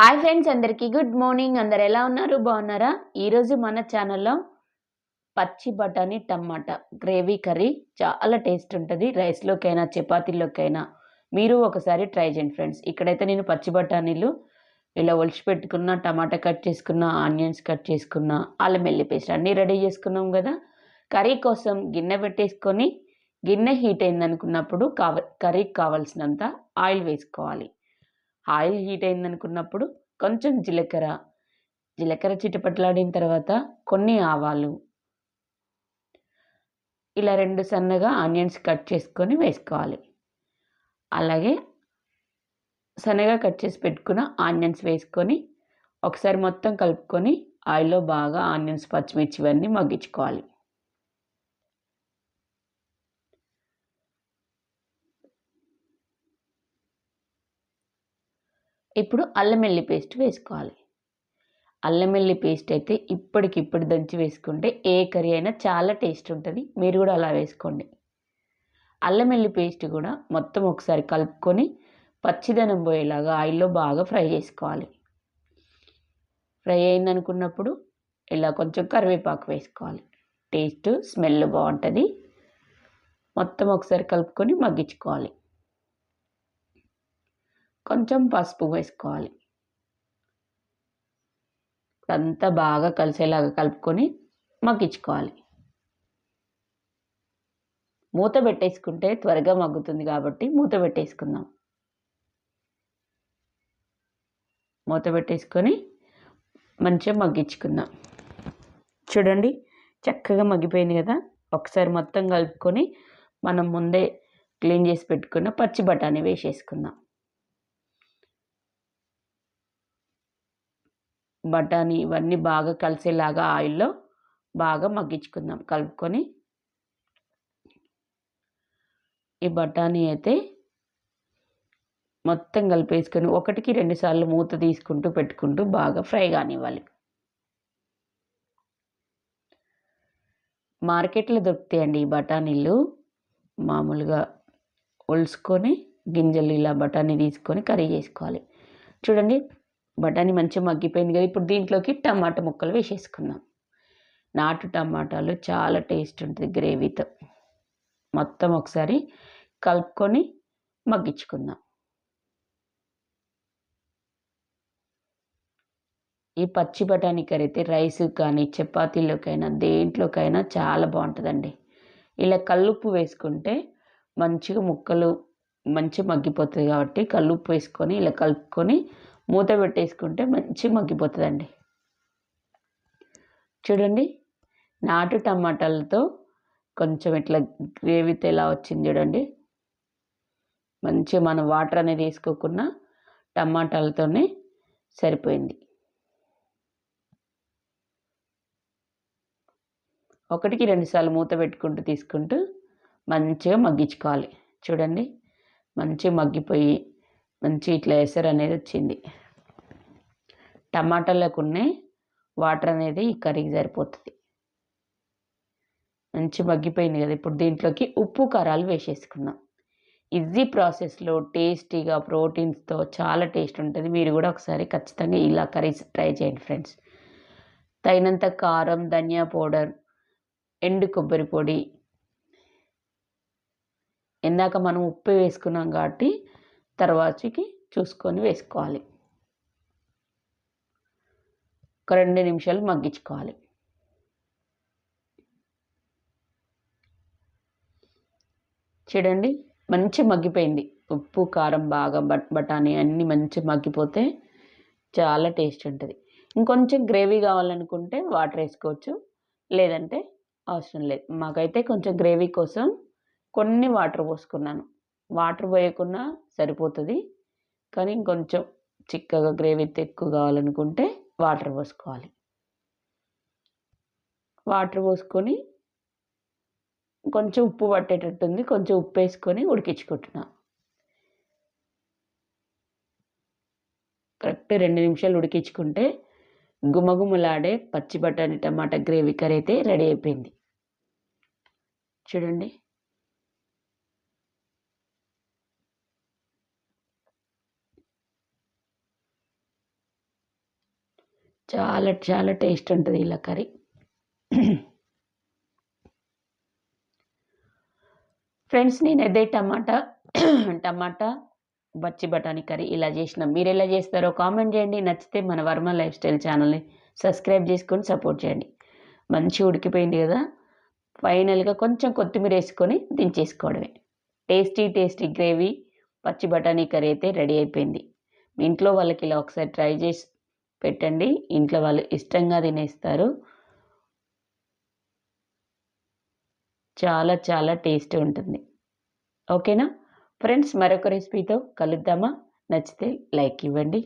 Hi friends అందరికీ good morning. అందరు ఎలా ఉన్నారు? బాగున్నారా? ఈరోజు మన ఛానల్లో పచ్చి బఠానీ టమాటా గ్రేవీ కర్రీ చాలా టేస్ట్ ఉంటుంది. రైస్లోకైనా చపాతీలోకైనా మీరు ఒకసారి ట్రై చేయండి ఫ్రెండ్స్. ఇక్కడైతే నేను పచ్చి బఠానీలు ఇలా ఒలిచి పెట్టుకున్న టమాటా కట్ చేసుకున్న ఆనియన్స్ కట్ చేసుకున్న అల్లం వెల్లి పేస్ట్ అన్నీ రెడీ చేసుకున్నాం కదా. కర్రీ కోసం గిన్నె పెట్టేసుకొని గిన్నె హీట్ అయింది అనుకున్నప్పుడు కావ కర్రీకి కావాల్సినంత ఆయిల్ వేసుకోవాలి. ఆయిల్ హీట్ అయిందనుకున్నప్పుడు కొంచెం జీలకర్ర. జీలకర్ర చిటపట్లాడిన తర్వాత కొన్ని ఆవాలు. ఇలా రెండు సన్నగా ఆనియన్స్ కట్ చేసుకొని వేసుకోవాలి. అలాగే సన్నగా కట్ చేసి పెట్టుకున్న ఆనియన్స్ వేసుకొని ఒకసారి మొత్తం కలుపుకొని ఆయిల్లో బాగా ఆనియన్స్ పచ్చిమిర్చి ఇవన్నీ మగ్గించుకోవాలి. ఇప్పుడు అల్లం వెల్లి పేస్ట్ వేసుకోవాలి. అల్లం వెల్లి పేస్ట్ అయితే ఇప్పటికిప్పుడు దంచి వేసుకుంటే ఏ కర్రీ అయినా చాలా టేస్ట్ ఉంటుంది. మీరు కూడా అలా వేసుకోండి. అల్లం వెల్లి పేస్ట్ కూడా మొత్తం ఒకసారి కలుపుకొని పచ్చిదనం పోయేలాగా ఆయిల్లో బాగా ఫ్రై చేసుకోవాలి. ఫ్రై అయిందనుకున్నప్పుడు ఇలా కొంచెం కరివేపాకు వేసుకోవాలి. టేస్ట్ స్మెల్ బాగుంటుంది. మొత్తం ఒకసారి కలుపుకొని మగ్గించుకోవాలి. కొంచెం పసుపు వేసుకోవాలి. అంతా బాగా కలిసేలాగా కలుపుకొని మగ్గించుకోవాలి. మూత పెట్టేసుకుంటే త్వరగా మగ్గుతుంది కాబట్టి మూత పెట్టేసుకుందాం. మూత పెట్టేసుకొని మంచిగా మగ్గించుకుందాం. చూడండి చక్కగా మగ్గిపోయింది కదా? ఒకసారి మొత్తం కలుపుకొని మనం ముందే క్లీన్ చేసి పెట్టుకున్న పచ్చి బఠానీ వేసేసుకుందాం. బఠానీ ఇవన్నీ బాగా కలిసేలాగా ఆయిల్లో బాగా మగ్గించుకుందాం. కలుపుకొని ఈ బఠానీ అయితే మొత్తం కలిపేసుకొని ఒకటికి రెండుసార్లు మూత తీసుకుంటూ పెట్టుకుంటూ బాగా ఫ్రై కానివ్వాలి. మార్కెట్లో దొరుకుతాయండి ఈ బఠానీలు. మామూలుగా ఒలుసుకొని గింజలు ఇలా బఠానీ తీసుకొని కర్రీ చేసుకోవాలి. చూడండి బఠానీ మంచిగా మగ్గిపోయింది కదా. ఇప్పుడు దీంట్లోకి టమాటా ముక్కలు వేసేసుకుందాం. నాటు టమాటాలు చాలా టేస్ట్ ఉంటుంది గ్రేవీతో. మొత్తం ఒకసారి కలుపుకొని మగ్గించుకుందాం. ఈ పచ్చి బఠానీ కర్రీ అయితే రైస్ కానీ చపాతీలోకైనా దేంట్లోకైనా చాలా బాగుంటుందండి. ఇలా కల్లుప్పు వేసుకుంటే మంచిగా ముక్కలు మంచిగా మగ్గిపోతుంది కాబట్టి కల్లుప్పు వేసుకొని ఇలా కలుపుకొని మూత పెట్టేసుకుంటే మంచి మగ్గిపోతుందండి. చూడండి నాటు టమాటాలతో కొంచెం ఇట్లా గ్రేవీతో ఎలా వచ్చింది చూడండి. మంచిగా మనం వాటర్ అనేది వేసుకోకుండా టమాటాలతోనే సరిపోయింది. ఒకటికి రెండుసార్లు మూత పెట్టుకుంటూ తీసుకుంటూ మంచిగా మగ్గించుకోవాలి. చూడండి మంచిగా మగ్గిపోయి మంచి ఇట్లా ఎసరు అనేది వచ్చింది. టమాటాలకున్నే వాటర్ అనేది ఈ కర్రీకి సరిపోతుంది. మంచి మగ్గిపోయింది కదా. ఇప్పుడు దీంట్లోకి ఉప్పు కారాలు వేసేసుకుందాం. ఈజీ ప్రాసెస్లో టేస్టీగా ప్రోటీన్స్తో చాలా టేస్ట్ ఉంటుంది. మీరు కూడా ఒకసారి ఖచ్చితంగా ఇలా కర్రీస్ ట్రై చేయండి ఫ్రెండ్స్. తగినంత కారం ధనియా పౌడర్ ఎండు కొబ్బరి పొడి. ఇందాక మనం ఉప్పు వేసుకున్నాం కాబట్టి తర్వాతకి చూసుకొని వేసుకోవాలి. ఒక రెండు నిమిషాలు మగ్గించుకోవాలి. చూడండి మంచి మగ్గిపోయింది. ఉప్పు కారం బాగా బట్ బఠానీ అన్నీ మంచి మగ్గిపోతే చాలా టేస్ట్ ఉంటుంది. ఇంకొంచెం గ్రేవీ కావాలనుకుంటే వాటర్ వేసుకోవచ్చు. లేదంటే అవసరం లేదు. మాకైతే కొంచెం గ్రేవీ కోసం కొన్ని వాటర్ పోసుకున్నాను. వాటర్ పోయకుండా సరిపోతుంది. కానీ ఇంకొంచెం చిక్కగా గ్రేవీ ఎక్కువ కావాలనుకుంటే వాటర్ పోసుకోవాలి. వాటర్ పోసుకొని కొంచెం ఉప్పు పట్టేటట్టుంది. కొంచెం ఉప్పు వేసుకొని ఉడికించుకుంటున్నా. కరెక్ట్ రెండు నిమిషాలు ఉడికించుకుంటే గుమగుమలాడే పచ్చి బఠానీ టమాటా గ్రేవీ కర్రీ అయితే రెడీ అయిపోయింది. చూడండి. చాలా చాలా టేస్ట్ ఉంటుంది ఇలా కర్రీ. ఫ్రెండ్స్ నేను అదే టమాటా టమాటా బచ్చి బఠానీ కర్రీ ఇలా చేసిన. మీరు ఎలా చేస్తారో కామెంట్ చేయండి. నచ్చితే మన వర్మ లైఫ్ స్టైల్ ఛానల్ని సబ్స్క్రైబ్ చేసుకొని సపోర్ట్ చేయండి. మంచి ఉడికిపోయింది కదా? ఫైనల్గా కొంచెం కొత్తిమీర వేసుకొని దించేసుకోవడమే. టేస్టీ టేస్టీ గ్రేవీ పచ్చి బఠానీ కర్రీ అయితే రెడీ అయిపోయింది. మీ ఇంట్లో వాళ్ళకి ఇలా ఒకసారి ట్రై చేసి పెట్టండి. ఇంట్లో వాళ్ళు ఇష్టంగా తినేస్తారు. చాలా చాలా టేస్ట్ ఉంటుంది. ఓకేనా? ఫ్రెండ్స్ మరొక రెసిపీతో కలుద్దామా? నచ్చితే లైక్ ఇవ్వండి.